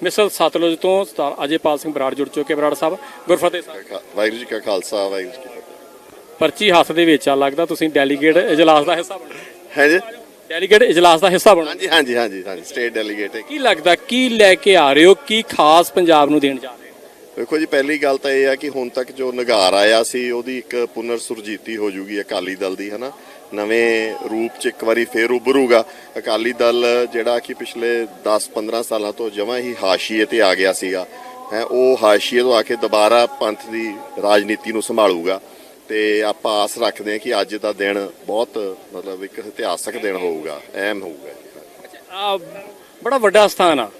ਮਿਸਲ ਸਤਲੁਜ ਤੋਂ ਸਰਦਾਰ ਅਜੇਪਾਲ ਸਿੰਘ ਬਰਾੜ ਜੁੜ ਚੁੱਕੇ ਬਰਾੜ ਸਾਹਿਬ ਗੁਰਫਤਿਹ ਸਾਹਿਬ। ਵਾਹਿਗੁਰੂ ਜੀ ਕਾ ਖਾਲਸਾ ਵਾਹਿਗੁਰੂ ਜੀ ਕੀ ਫਤਿਹ। ਪਰਚੀ ਹੱਥ ਦੇ ਵਿੱਚ ਆ ਲੱਗਦਾ ਤੁਸੀਂ ਡੈਲੀਗੇਟ ਇਜਲਾਸ ਦਾ ਹਿੱਸਾ ਬਣੇ ਹੈ ਜੀ। ਡੈਲੀਗੇਟ ਇਜਲਾਸ ਦਾ ਹਿੱਸਾ ਬਣੇ ਹਾਂਜੀ ਹਾਂਜੀ ਹਾਂਜੀ ਹਾਂਜੀ ਸਟੇਟ ਡੈਲੀਗੇਟ ਹੈ। ਕੀ ਲੱਗਦਾ ਕੀ ਲੈ ਕੇ ਆ ਰਹੇ ਹੋ ਕੀ ਖਾਸ ਪੰਜਾਬ ਨੂੰ ਦੇਣ ਜਾ ਰਹੇ ਹੋ? ਵੇਖੋ ਜੀ ਪਹਿਲੀ ਗੱਲ ਤਾਂ ਇਹ ਆ ਕਿ ਹੁਣ ਤੱਕ ਜੋ ਨਗਾਰ ਆਇਆ ਸੀ ਉਹਦੀ ਇੱਕ ਪੁਨਰ ਸੁਰਜੀਤੀ ਹੋ ਜੂਗੀ ਅਕਾਲੀ ਦਲ ਦੀ ਹਨਾ? ਨਵੇਂ ਰੂਪ ਚ ਇੱਕ ਵਾਰੀ ਫੇਰ ਉਭਰੂਗਾ। ਅਕਾਲੀ ਦਲ ਜਿਹੜਾ ਕਿ ਪਿਛਲੇ 10-15 ਸਾਲਾਂ ਤੋਂ ਜਮਾਂ ਹੀ ਹਾਸ਼ੀਏ ਤੇ ਆ ਗਿਆ ਸੀਗਾ। ਹੈ, ਉਹ ਹਾਸ਼ੀਏ ਤੋਂ ਆ ਕੇ ਦੁਬਾਰਾ ਪੰਥ ਦੀ ਰਾਜਨੀਤੀ ਨੂੰ ਸੰਭਾਲੂਗਾ। ਤੇ ਆਪਾਂ ਆਸ ਰੱਖਦੇ ਹਾਂ ਕਿ ਅੱਜ ਦਾ ਦਿਨ ਬਹੁਤ ਮਤਲਬ ਇੱਕ ਇਤਿਹਾਸਕ ਦਿਨ ਹੋਊਗਾ, ਅਹਿਮ ਹੋਊਗਾ ਆ ਬੜਾ ਵੱਡਾ ਸਥਾਨ ਆ।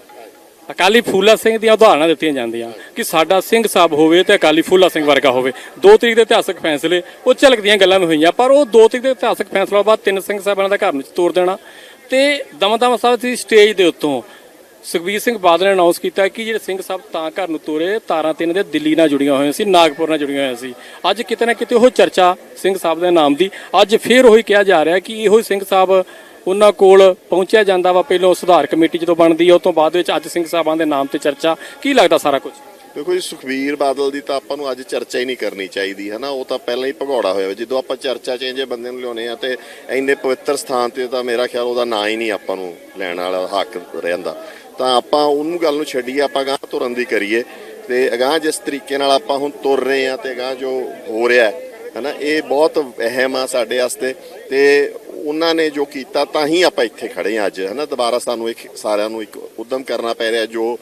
ਅਕਾਲੀ ਫੂਲਾ ਸਿੰਘ ਦੀਆਂ ਉਦਾਹਰਨਾਂ ਦਿੱਤੀਆਂ ਜਾਂਦੀਆਂ ਕਿ ਸਾਡਾ ਸਿੰਘ ਸਾਹਿਬ ਹੋਵੇ ਤੇ ਅਕਾਲੀ ਫੂਲਾ ਸਿੰਘ ਵਰਗਾ ਹੋਵੇ। ਦੋ ਤਰੀਕ ਦੇ ਇਤਿਹਾਸਕ ਫੈਸਲੇ, ਉਹ ਝਲਕਦੀਆਂ ਗੱਲਾਂ ਵੀ ਹੋਈਆਂ, ਪਰ ਉਹ ਦੋ ਤਰੀਕ ਦੇ ਇਤਿਹਾਸਕ ਫੈਸਲਾ ਬਾਅਦ ਤਿੰਨ ਸਿੰਘ ਸਾਹਿਬਾਨਾਂ ਦਾ ਘਰ ਨੂੰ ਤੋੜ ਦੇਣਾ ਤੇ ਦਮਦਮਾ ਸਾਹਿਬ ਦੀ ਸਟੇਜ ਦੇ ਉੱਤੋਂ ਸੁਖਬੀਰ ਸਿੰਘ ਬਾਦਲ ਨੇ ਅਨਾਉਂਸ ਕੀਤਾ ਕਿ ਜਿਹੜੇ ਸਿੰਘ ਸਾਹਿਬ ਤਾਂ ਘਰ ਨੂੰ ਤੋਰੇ ਤਾਰਾਂ ਤਿੰਨ ਦੇ ਦਿੱਲੀ ਨਾਲ ਜੁੜੀਆਂ ਹੋਈਆਂ ਸੀ, ਨਾਗਪੁਰ ਨਾਲ ਜੁੜੀਆਂ ਹੋਈਆਂ ਸੀ। ਅੱਜ ਕਿਤੇ ਨਾ ਕਿਤੇ ਉਹ ਚਰਚਾ ਸਿੰਘ ਸਾਹਿਬ ਦੇ ਨਾਮ ਦੀ, ਅੱਜ ਫੇਰ ਉਹੀ ਕਿਹਾ ਜਾ ਰਿਹਾ ਕਿ ਇਹੋ ਹੀ ਸਿੰਘ ਸਾਹਿਬ ਉਹਨਾਂ ਕੋਲ ਪਹੁੰਚਿਆ ਜਾਂਦਾ ਵਾ ਪਹਿਲਾਂ ਸੁਧਾਰ ਕਮੇਟੀ ਜਦੋਂ ਬਣਦੀ ਹੈ ਉਸ ਤੋਂ ਬਾਅਦ ਵਿੱਚ ਅੱਜ ਸਿੰਘ ਸਾਹਿਬਾਂ ਦੇ ਨਾਮ ਤੇ ਚਰਚਾ, ਕੀ ਲੱਗਦਾ ਸਾਰਾ ਕੁਝ? ਦੇਖੋ ਜੀ, ਸੁਖਬੀਰ ਬਾਦਲ ਦੀ ਤਾਂ ਆਪਾਂ ਨੂੰ ਅੱਜ ਚਰਚਾ ਹੀ ਨਹੀਂ ਕਰਨੀ ਚਾਹੀਦੀ ਹੈ ਨਾ ਉਹ ਤਾਂ ਪਹਿਲਾਂ ਹੀ ਭਗੌੜਾ ਹੋਇਆ ਜਦੋਂ ਆਪਾਂ ਚਰਚਾ ਚ ਬੰਦੇ ਨੂੰ ਲਿਆਉਨੇ ਆ ਤੇ ਇੰਨੇ ਪਵਿੱਤਰ ਸਥਾਨ ਤੇ ਤਾਂ ਮੇਰਾ ਖਿਆਲ ਉਹਦਾ ਨਾਂ ਹੀ ਨਹੀਂ ਆਪਾਂ ਨੂੰ ਲੈਣ ਵਾਲਾ, ਹੱਕ ਰਹਿੰਦਾ। ਤਾਂ ਆਪਾਂ ਉਹਨੂੰ ਗੱਲ ਨੂੰ ਛੱਡੀਏ, ਆਪਾਂ ਗਾਂ ਤੁਰਨ ਦੀ ਕਰੀਏ ਤੇ ਅਗਾਂਹ ਜਿਸ ਤਰੀਕੇ ਨਾਲ ਆਪਾਂ ਹੁਣ ਤੁਰ ਰਹੇ ਆ ਤੇ ਅਗਾਂਹ ਜੋ ਹੋ ਰਿਹਾ ਹੈ ਹਨਾ? ਇਹ ਬਹੁਤ ਅਹਿਮ ਆ ਸਾਡੇ ਵਾਸਤੇ ਤੇ ਉਹਨਾਂ ਨੇ ਜੋ ਕੀਤਾ, ਤਾਂ ਹੀ ਆਪਾਂ ਇੱਥੇ ਖੜੇ ਆ ਅੱਜ, ਹਨਾ? ਦੁਬਾਰਾ ਸਾਨੂੰ ਇੱਕ ਸਾਰਿਆਂ ਨੂੰ ਇੱਕ ਉਦਮ ਕਰਨਾ ਪੈ ਰਿਹਾ ਜੋ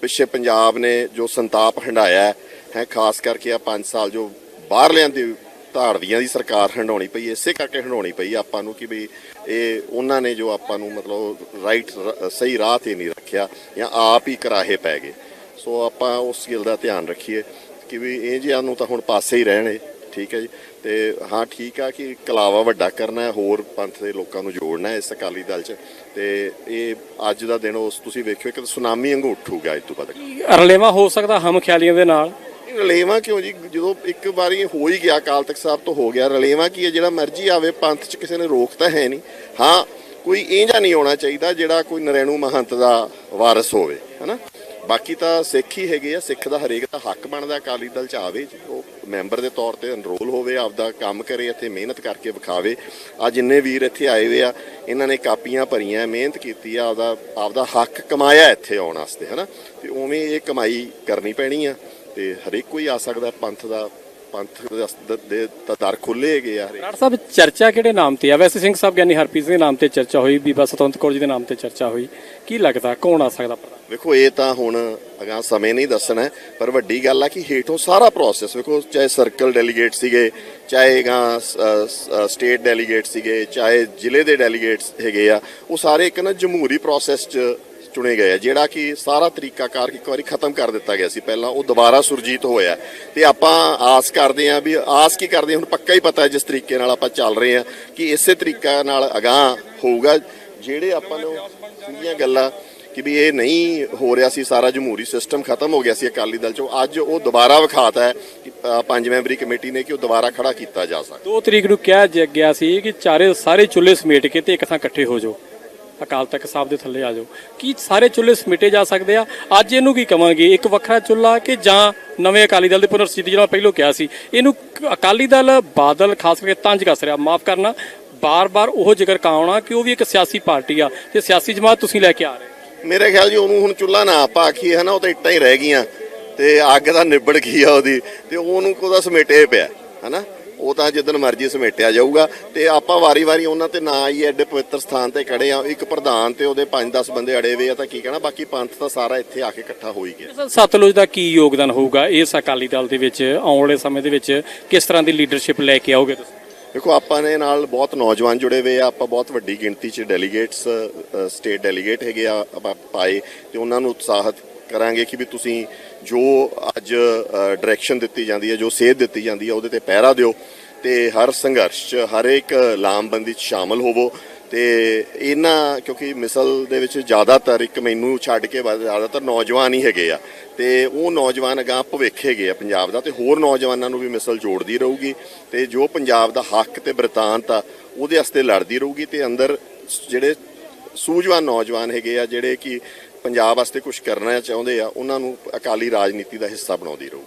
ਪਿੱਛੇ ਪੰਜਾਬ ਨੇ ਜੋ ਸੰਤਾਪ ਹੰਡਾਇਆ ਹੈ ਖਾਸ ਕਰਕੇ ਆ 5 ਸਾਲ ਜੋ ਬਾਹਰਲਿਆਂ ਦੀ ਧਾੜਵੀਆਂ ਦੀ ਸਰਕਾਰ ਹੰਡਾਉਣੀ ਪਈ, ਇਸੇ ਕਰਕੇ ਹੰਡਾਉਣੀ ਪਈ ਆਪਾਂ ਨੂੰ ਕਿ ਵੀ ਇਹ ਉਹਨਾਂ ਨੇ ਜੋ ਆਪਾਂ ਨੂੰ ਮਤਲਬ ਰਾਈਟ ਸਹੀ ਰਾਹ ਤੇ ਨਹੀਂ ਰੱਖਿਆ ਜਾਂ ਆਪ ਹੀ ਕਰਾਹੇ ਪੈ ਗਏ। ਸੋ ਆਪਾਂ ਉਸ ਗੱਲ ਦਾ ਧਿਆਨ ਰੱਖੀਏ ਕਿ ਵੀ ਇਹ ਜਿਹਾਂ ਨੂੰ ਤਾਂ ਹੁਣ ਪਾਸੇ ਹੀ ਰਹਿਣੇ। ਠੀਕ ਹੈ ਜੀ। ਤੇ ਹਾਂ ਠੀਕ ਆ ਕਿ ਕਲਾਵਾ ਵੱਡਾ ਕਰਨਾ ਹੈ ਹੋਰ ਪੰਥ ਦੇ ਲੋਕਾਂ ਨੂੰ ਜੋੜਨਾ ਹੈ ਇਸ ਅਕਾਲੀ ਦਲ 'ਚ। ਤੇ ਇਹ ਅੱਜ ਦਾ ਦਿਨ ਉਸ ਤੁਸੀਂ ਵੇਖਿਓ ਇੱਕ ਸੁਨਾਮੀ ਵਾਂਗੂ ਉੱਠੂਗਾ ਇਸ ਤੋਂ ਬਾਅਦ। ਰਲੇਵਾ ਹੋ ਸਕਦਾ ਹਮ ਖਿਆਲੀਆਂ ਦੇ ਨਾਲ? ਰਲੇਵਾ ਕਿਉਂ ਜੀ? ਜਦੋਂ ਇੱਕ ਵਾਰੀ ਹੋ ਹੀ ਗਿਆ ਅਕਾਲ ਤਖਤ ਸਾਹਿਬ ਤੋਂ ਹੋ ਗਿਆ ਰਲੇਵਾ ਕੀ ਹੈ? ਜਿਹੜਾ ਮਰਜ਼ੀ ਆਵੇ ਪੰਥ 'ਚ ਕਿਸੇ ਨੇ ਰੋਕ ਤਾਂ ਹੈ ਨਹੀਂ। ਹਾਂ ਕੋਈ ਇੰਜਾ ਨਹੀਂ ਹੋਣਾ ਚਾਹੀਦਾ ਜਿਹੜਾ ਕੋਈ ਨਰੈਣੂ ਮਹੰਤ ਦਾ ਵਾਰਿਸ ਹੋਵੇ ਹਨਾ? ਬਾਕੀ ਤਾਂ ਸਿੱਖ ਹੀ ਹੈਗੇ ਆ ਸਿੱਖ ਦਾ ਹਰੇਕ ਦਾ ਹੱਕ ਬਣਦਾ ਅਕਾਲੀ ਦਲ 'ਚ ਆਵੇ ਉਹ ਮੈਂਬਰ ਦੇ ਤੌਰ ਤੇ ਅਨਰੋਲ ਹੋਵੇ, ਆਪਦਾ ਕੰਮ ਕਰੇ, ਇੱਥੇ ਮਿਹਨਤ ਕਰਕੇ ਵਿਖਾਵੇ। ਆ ਜਿੰਨੇ ਵੀਰ ਇੱਥੇ ਆਏ ਹੋਏ ਆ, ਇਹਨਾਂ ਨੇ ਕਾਪੀਆਂ ਭਰੀਆਂ, ਮਿਹਨਤ ਕੀਤੀ ਆ, ਆਪਦਾ ਆਪਦਾ ਹੱਕ ਕਮਾਇਆ ਇੱਥੇ ਆਉਣ ਵਾਸਤੇ, ਹਨਾ? ਤੇ ਉਵੇਂ ਇਹ ਕਮਾਈ ਕਰਨੀ ਪੈਣੀ ਆ, ਤੇ ਹਰੇਕ ਕੋਈ ਆ ਸਕਦਾ, ਪੰਥ ਦਾ ਪੰਥ ਦੇ- ਦਰ ਖੁੱਲੇ ਹੈਗੇ ਆ ਬਰਾੜ ਸਾਹਿਬ ਚਰਚਾ ਕਿਹੜੇ ਨਾਮ ਤੇ ਆ? ਵੈਸੇ ਸਿੰਘ ਸਾਹਿਬ ਗਿਆਨੀ ਹਰਪ੍ਰੀਤ ਸਿੰਘ ਦੇ ਨਾਮ ਤੇ ਚਰਚਾ ਹੋਈ ਬੀਬਾ ਸਤਵੰਤ ਕੌਰ ਜੀ ਦੇ ਨਾਮ ਤੇ ਚਰਚਾ ਹੋਈ। ਕੀ ਲੱਗਦਾ ਕੌਣ ਆ ਸਕਦਾ ਵੇਖੋ ਇਹ ਤਾਂ ਹੁਣ ਅਗਾਂ ਸਮੇਂ ਨਹੀਂ ਦੱਸਣਾ ਪਰ ਵੱਡੀ ਗੱਲ ਆ ਕਿ ਹੇਠੋਂ ਸਾਰਾ ਪ੍ਰੋਸੈਸ ਵੇਖੋ ਚਾਹੇ ਸਰਕਲ ਡੈਲੀਗੇਟ ਸੀਗੇ ਚਾਹੇ ਗਾਂ ਸਟੇਟ ਡੈਲੀਗੇਟ ਸੀਗੇ ਚਾਹੇ ਜ਼ਿਲ੍ਹੇ ਦੇ ਡੈਲੀਗੇਟਸ ਹੈਗੇ ਆ ਉਹ ਸਾਰੇ ਇੱਕ ਨਾ ਜਮਹੂਰੀ ਪ੍ਰੋਸੈਸ 'ਚ ਚੁਣੇ ਗਏ ਆ, ਜਿਹੜਾ ਕਿ ਸਾਰਾ ਤਰੀਕਾਕਾਰ ਇੱਕ ਵਾਰੀ ਖਤਮ ਕਰ ਦਿੱਤਾ ਗਿਆ ਸੀ ਪਹਿਲਾਂ, ਉਹ ਦੁਬਾਰਾ ਸੁਰਜੀਤ ਹੋਇਆ। ਤੇ ਆਪਾਂ ਆਸ ਕਰਦੇ ਆ ਵੀ ਆਸ ਕੀ ਕਰਦੇ, ਹੁਣ ਪੱਕਾ ਹੀ ਪਤਾ ਹੈ ਜਿਸ ਤਰੀਕੇ ਨਾਲ ਆਪਾਂ ਚੱਲ ਰਹੇ ਆ ਕਿ ਇਸੇ ਤਰੀਕਾ ਨਾਲ ਅਗਾਹ ਹੋਊਗਾ, ਜਿਹੜੇ ਆਪਾਂ ਨੂੰ ਸਿੱਧੀਆਂ ਗੱਲਾਂ ਕਿ ਵੀ ਇਹ ਨਹੀਂ ਹੋ ਰਿਹਾ ਸੀ, ਸਾਰਾ ਜਮਹੂਰੀ ਸਿਸਟਮ ਖਤਮ ਹੋ ਗਿਆ ਸੀ ਅਕਾਲੀ ਦਲ ਚੋਂ, ਅੱਜ ਉਹ ਦੁਬਾਰਾ ਵਿਖਾਤਾ ਹੈ ਕਿ ਪੰਜ ਮੈਂਬਰੀ ਕਮੇਟੀ ਨੇ ਕਿ ਉਹ ਦੁਬਾਰਾ ਖੜਾ ਕੀਤਾ ਜਾ ਸਕਦਾ। ਦੋ ਤਰੀਕ ਨੂੰ ਕਿਹਾ ਜ- ਗਿਆ ਸੀ ਕਿ ਚਾਰੇ ਸਾਰੇ ਚੁੱਲ੍ਹੇ ਸਮੇਟ ਕੇ ਤੇ ਇੱਕ ਥਾਂ ਇਕੱਠੇ ਹੋ ਜਾਓ। ਅਕਾਲ ਤਖਤ ਸਾਹਿਬ ਦੇ ਥੱਲੇ ਆ ਜਾਓ। ਕੀ ਸਾਰੇ ਚੁੱਲ੍ਹੇ ਸਮੇਟੇ ਜਾ ਸਕਦੇ ਆ? ਅੱਜ ਇਹਨੂੰ ਕੀ ਕਵਾਂਗੇ? ਇੱਕ ਵੱਖਰਾ ਚੁੱਲ੍ਹਾ ਕਿ ਜਾਂ ਨਵੇਂ ਅਕਾਲੀ ਦਲ ਦੀ ਪੁਨਰਸਥਿਤੀ ਜਿਹੜਾ ਮੈਂ ਕਿਹਾ ਸੀ। ਇਹਨੂੰ ਅਕਾਲੀ ਦਲ ਬਾਦਲ, ਖਾਸ ਕਰਕੇ ਤੰਜ ਕੱਸ ਰਿਹਾ। ਮਾਫ ਕਰਨਾ, ਬਾਰ-ਬਾਰ ਉਹ ਜ਼ਿਕਰ ਕਾਉਣਾ ਕਿ ਉਹ ਵੀ ਇੱਕ ਸਿਆਸੀ ਪਾਰਟੀ ਆ ਤੇ ਸਿਆਸੀ ਜਮਾਤ ਤੁਸੀਂ ਲੈ ਕੇ ਆ ਰਹੇ ਹੋ। ਮੇਰੇ ਖਿਆਲ ਜੀ ਉਹਨੂੰ ਹੁਣ ਚੁੱਲ੍ਹਾ ਨਾ ਆਪਾਂ ਆਖੀਏ, ਹਨਾ, ਉਹ ਤਾਂ ਇੱਟਾਂ ਹੀ ਰਹਿ ਗਈਆਂ ਤੇ ਅੱਗ ਦਾ ਨਿਬੜ ਗਈ ਆ ਉਹਦੀ ਤੇ ਉਹਨੂੰ ਕੋਦਾ ਸਮੇਟੇ ਪਿਆ, ਹਨਾ? ਉਹ ਤਾਂ ਜਿੱਦਨ ਮਰਜ਼ੀ ਸਮੇਟਿਆ ਜਾਊਗਾ। ਤੇ ਆਪਾਂ ਵਾਰੀ-ਵਾਰੀ ਉਹਨਾਂ ਤੇ ਨਾ ਹੀ ਐਡੇ ਪਵਿੱਤਰ ਸਥਾਨ ਤੇ ਖੜੇ ਆ। ਇੱਕ ਪ੍ਰਧਾਨ ਤੇ ਉਹਦੇ 5-10 ਬੰਦੇ ਅੜੇ ਹੋਏ ਆ ਤਾਂ ਕੀ ਕਹਿਣਾ? ਬਾਕੀ ਪੰਥ ਤਾਂ ਸਾਰਾ ਇੱਥੇ ਆ ਕੇ ਇਕੱਠਾ ਹੋ ਹੀ ਗਿਆ। ਸਤਲੁਜ ਦਾ ਕੀ ਯੋਗਦਾਨ ਹੋਊਗਾ? ਇਸ ਅਕਾਲੀ ਦਲ ਦੇ ਵਿੱਚ ਆਉਣ ਵਾਲੇ ਸਮੇਂ ਦੇ ਵਿੱਚ ਕਿਸ ਤਰ੍ਹਾਂ ਦੀ ਲੀਡਰਸ਼ਿਪ ਲੈ ਕੇ ਆਓਗੇ ਤੁਸੀਂ? ਦੇਖੋ ਆਪਾਂ ਨੇ ਨਾਲ ਬਹੁਤ ਨੌਜਵਾਨ ਜੁੜੇ ਹੋਏ ਆ। ਆਪਾਂ ਬਹੁਤ ਵੱਡੀ ਗਿਣਤੀ 'ਚ ਡੈਲੀਗੇਟਸ ਸਟੇਟ ਡੈਲੀਗੇਟ ਹੈਗੇ ਆ ਆਪਾਂ ਪਾਏ। ਤੇ ਉਹਨਾਂ ਨੂੰ ਉਤਸ਼ਾਹਿਤ ਕਰਾਂਗੇ ਕਿ ਵੀ ਤੁਸੀਂ ਜੋ ਅੱਜ ਡਾਇਰੈਕਸ਼ਨ ਦਿੱਤੀ ਜਾਂਦੀ ਹੈ, ਜੋ ਸੇਧ ਦਿੱਤੀ ਜਾਂਦੀ ਹੈ, ਉਹਦੇ ਤੇ ਪਹਿਰਾ ਦਿਓ ਤੇ ਹਰ ਸੰਘਰਸ਼ 'ਚ ਹਰ ਇੱਕ ਲਾਮਬੰਦੀ 'ਚ ਸ਼ਾਮਲ ਹੋਵੋ ਤੇ ਇਹਨਾਂ, ਕਿਉਂਕਿ ਮਿਸਲ ਦੇ ਵਿੱਚ ਜ਼ਿਆਦਾਤਰ ਇੱਕ ਮੈਨੂੰ ਛੱਡ ਕੇ ਬਾਅਦ ਜ਼ਿਆਦਾਤਰ ਨੌਜਵਾਨ ਹੀ ਹੈਗੇ ਆ ਤੇ ਉਹ ਨੌਜਵਾਨ ਅਗਾਂਹ ਭਵਿੱਖ ਹੈਗੇ ਆ ਪੰਜਾਬ ਦਾ ਤੇ ਹੋਰ ਨੌਜਵਾਨਾਂ ਨੂੰ ਵੀ ਮਿਸਲ ਜੋੜਦੀ ਰਹੂਗੀ ਤੇ ਜੋ ਪੰਜਾਬ ਦਾ ਹੱਕ ਤੇ ਬਰਤਾਨਤ ਆ, ਉਹਦੇ ਵਾਸਤੇ ਲੜਦੀ ਰਹੂਗੀ ਤੇ ਅੰਦਰ ਜਿਹੜੇ ਸੂਝਵਾਨ ਨੌਜਵਾਨ ਹੈਗੇ ਆ, ਜਿਹੜੇ ਕਿ ਪੰਜਾਬ ਵਾਸਤੇ ਕੁਝ ਕਰਨਾ ਚਾਹੁੰਦੇ ਆ ਉਹਨਾਂ ਨੂੰ ਅਕਾਲੀ ਰਾਜਨੀਤੀ ਦਾ ਹਿੱਸਾ ਬਣਾਉਂਦੀ ਰਹੂ।